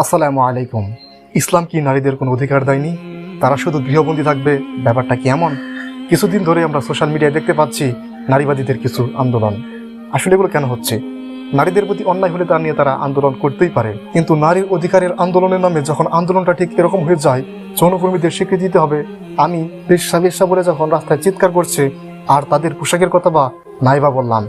আসসালামু আলাইকুম। ইসলাম কি নারীদের কোনো অধিকার দেয়নি? তারা শুধু গৃহবন্দী থাকবে? ব্যাপারটা কি এমন কিছুদিন ধরে আমরা সোশ্যাল মিডিয়ায় দেখতে পাচ্ছি নারীবাদীদের কিছু আন্দোলন। আসলে এগুলো কেন হচ্ছে? নারীদের প্রতি অন্যায় হলে তা নিয়ে তারা আন্দোলন করতেই পারে। কিন্তু নারীর অধিকারের আন্দোলনের নামে যখন আন্দোলনটা ঠিক এরকম হয়ে যায় যৌনকর্মীদের স্বীকৃতি দিতে হবে। আমি বেশ্যা বেশ্যা বলে যখন রাস্তায় চিৎকার করছে, আর তাদের পোশাকের কথা বা নাইবা বললাম।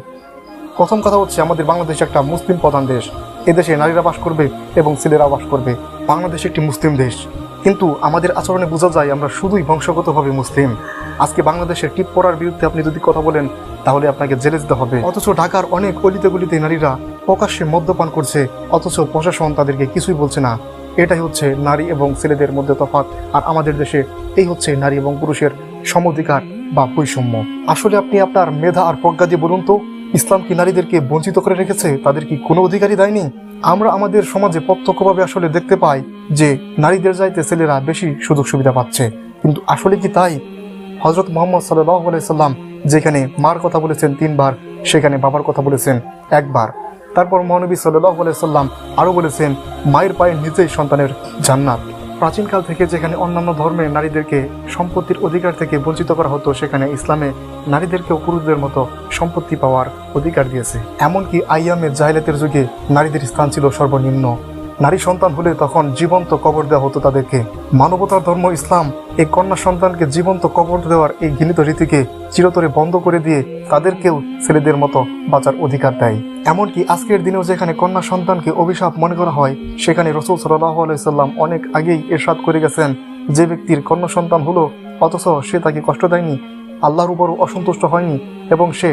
প্রথম কথা হচ্ছে, আমাদের বাংলাদেশ একটা মুসলিম প্রধান দেশ। এদেশে নারীরা বাস করবে এবং ছেলেরা বাস করবে। বাংলাদেশ একটি মুসলিম দেশ। কিন্তু আমাদের আচরণে বোঝা যায় আমরা শুধুই বংশগতভাবে মুসলিম। আজকে বাংলাদেশের টিপ পড়ার বিরুদ্ধে আপনি যদি কথা বলেন, তাহলে আপনাকে জেলে যেতে হবে। অথচ ঢাকার অনেক অলিতে গলিতে নারীরা প্রকাশ্যে মদ্যপান করছে, অথচ প্রশাসন তাদেরকে কিছুই বলছে না। এটাই হচ্ছে নারী এবং ছেলেদের মধ্যে তফাৎ। আর আমাদের দেশে এই হচ্ছে নারী এবং পুরুষের সমধিকার বা বৈষম্য। আসলে আপনি আপনার মেধা আর প্রজ্ঞা দিয়ে বলুন তো ইসলাম কি নারীদেরকে বঞ্চিত করে রেখেছে? তাদের কি কোনো অধিকারই দেয়নি? আমরা আমাদের সমাজে প্রত্যক্ষভাবে আসলে দেখতে পাই যে নারীদের চাইতে ছেলেরা বেশি সুযোগ সুবিধা পাচ্ছে। কিন্তু আসলে কি তাই? হজরত মোহাম্মদ সাল্লাহ সাল্লাম যেখানে মার কথা বলেছেন তিনবার, সেখানে বাবার কথা বলেছেন একবার। তারপর মহানবী সাল্লাহ সাল্লাম আরও বলেছেন, মায়ের পায়ে নিজেই সন্তানের জান্নাত। প্রাচীনকাল থেকে যেখানে অন্যান্য ধর্মে নারীদেরকে সম্পত্তির অধিকার থেকে বঞ্চিত করা হতো, সেখানে ইসলামে নারীদেরকেও পুরুষদের মতো সম্পত্তি পাওয়ার অধিকার দিয়েছে। এমনকি আইয়ামে জাহিলাতের যুগে নারীদের স্থান ছিল সর্বনিম্ন। নারী সন্তান হলে তখন জীবন্ত কবর দেওয়া হতো তাদেরকে। মানবতার ধর্ম, ইসলাম, এই কন্যা সন্তানকে জীবন্ত কবর দেওয়ার এই ঘৃণিত রীতিকে চিরতরে বন্ধ করে দিয়ে তাদেরকেও ছেলেদের মতো বাঁচার অধিকার দেয়। এমনকি আজকের দিনেও যেখানে কন্যা সন্তানকে অভিশাপ মনে করা হয়, সেখানে রসুল সাল্লাহ আলাইসাল্লাম অনেক আগেই এরশাদ করে গেছেন যে ব্যক্তির কন্যা সন্তান হলো, অথচ সে তাকে কষ্ট দেয়নি, আল্লাহর উপরও অসন্তুষ্ট হয়নি এবং সে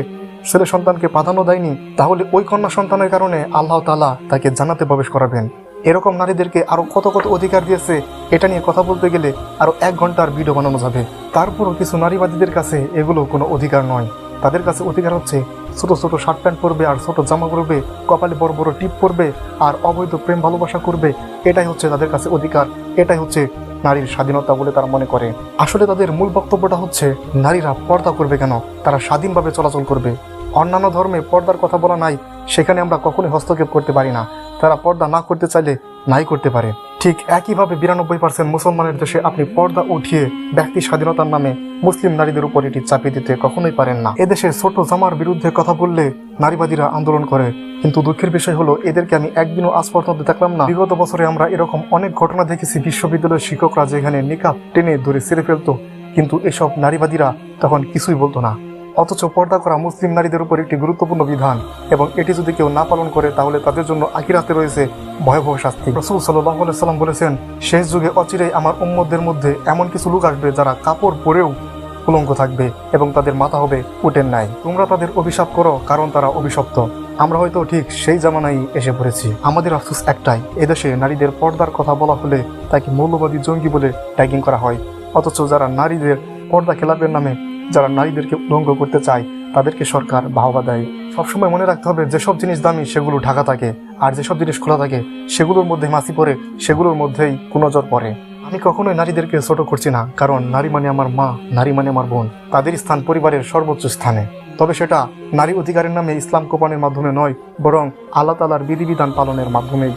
ছেলে সন্তানকে প্রাধান্য দেয়নি, তাহলে ওই কন্যা সন্তানের কারণে আল্লাহ তালা তাকে জানাতে প্রবেশ করাবেন। এরকম নারীদেরকে আরও কত কত অধিকার দিয়েছে, এটা নিয়ে কথা বলতে গেলে আরও এক ঘণ্টার ভিডিও বানানো যাবে। তারপরও কিছু নারীবাদীদের কাছে এগুলো কোনো অধিকার নয়। তাদের কাছে অধিকার হচ্ছে ছোট ছোট শার্ট প্যান্ট পরবে আর ছোট জামা পরবে, কপালে বড় বড় টিপ পরবে আর অবৈধ প্রেম ভালোবাসা করবে। এটাই হচ্ছে তাদের কাছে অধিকার, এটাই হচ্ছে নারীর স্বাধীনতা বলে তারা মনে করে। আসলে তাদের মূল বক্তব্যটা হচ্ছে, নারীরা পর্দা করবে কেন? তারা স্বাধীনভাবে চলাচল করবে। অন্যান্য ধর্মে পর্দার কথা বলা নাই, সেখানে আমরা কখনোই হস্তক্ষেপ করতে পারি না। তারা পর্দা না করতে চাইলে নাই করতে পারে। ঠিক একইভাবে বিরানব্বই পার্সেন্ট মুসলমানের দেশে আপনি পর্দা উঠিয়ে ব্যক্তি স্বাধীনতার নামে মুসলিম নারীদের উপর এটি চাপিয়ে দিতে কখনোই পারেন না। এদেশে ছোট জামার বিরুদ্ধে কথা বললে নারীবাদীরা আন্দোলন করে। কিন্তু দুঃখের বিষয় হলো, এদেরকে আমি একদিনও আজ পর্যন্ত দেখলাম না। বিগত বছরে আমরা এরকম অনেক ঘটনা দেখেছি বিশ্ববিদ্যালয়ের শিক্ষকরা যেখানে নিকাপ টেনে ধরে ছেড়ে ফেলতো। কিন্তু এসব নারীবাদীরা তখন কিছুই বলতো না। অথচ পর্দা করা মুসলিম নারীদের উপর একটি গুরুত্বপূর্ণ বিধান এবং এটি যদি কেউ না পালন করে, তাহলে তাদের জন্য আখিরাতে রয়েছে ভয়াবহ শাস্তি। রসুল সাল্লাম বলেছেন, শেষ যুগে অচিরেই আমার উম্মদের মধ্যে এমন কিছু লোক আসবে যারা কাপড় পরেও কুলঙ্ক থাকবে এবং তাদের মাথা হবে উটের নাই তোমরা তাদের অভিশাপ করো, কারণ তারা অভিশপ্ত। আমরা হয়তো ঠিক সেই জামানায় এসে পড়েছি। আমাদের আফসোস একটাই এদেশে নারীদের পর্দার কথা বলা হলে তাকে মৌলবাদী জঙ্গি বলে ট্যাগিং করা হয়। অথচ যারা নারীদের পর্দা খেলাপের নামে যারা নারীদেরকে উলঙ্গ করতে চায়, তাদেরকে সরকার বাহবা দেয়। সবসময় মনে রাখতে হবে, যেসব জিনিস দামি, সেগুলো ঢাকা থাকে। আর যেসব জিনিস খোলা থাকে, সেগুলোর মধ্যে মাছি পড়ে, সেগুলোর মধ্যেই কুনজর পড়ে। আমি কখনোই নারীদেরকে ছোট করছি না, কারণ নারী মানে আমার মা, নারী মানে আমার বোন। তাদের স্থান পরিবারের সর্বোচ্চ স্থানে। তবে সেটা নারী অধিকারের নামে ইসলাম কোপানের মাধ্যমে নয়, বরং আল্লাহ তালার বিধিবিধান পালনের মাধ্যমেই।